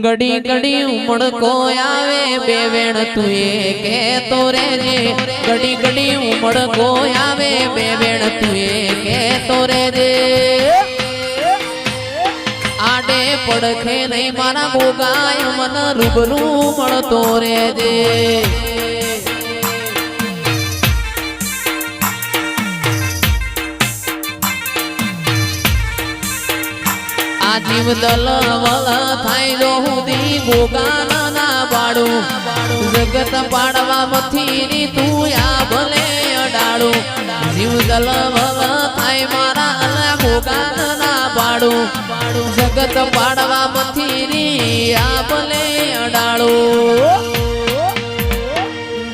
ગડી ઘડી ઉમળકો આવે બે વેણ તું એ કે તો રે ગડી ઘડી ઉમળકો આવે બે વેણ તું એ કે તો રેજે આડે પડખે નહીં મારા ગોગાય, મન રૂબરૂ મળતો રેજે આ જીવ દલ વલ થાય જો હુદી ભોગાના ના બાડું જગત પાડવા મથી તું આ ભલે અડાડું જીવ દલ વલ થાય મારા અલા ભોગાના ના બાડું જગત પાડવા મથી આ ભલે અડાડું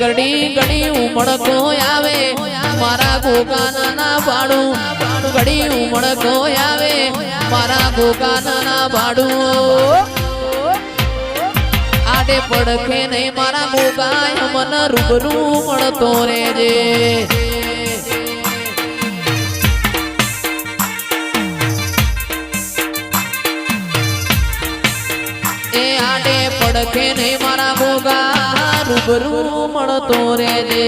ગડી ગડી ઉમળકો આવે મારા ગોગાન ના બાડું આવે. મારા ગોગાન ના બાડું આડે પડખે નહીં, મારા ગોગાય મન રૂબરૂ મળતો રેજે એ આડે પડખે નહીં, મારા ગોગા રૂબરૂ મળતો રેજે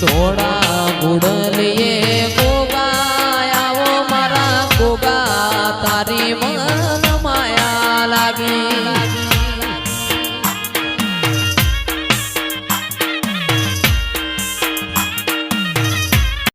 થોડા ગુડલીએ ગોગા આવો મારા ગોગા તારી મન માયા લાગી.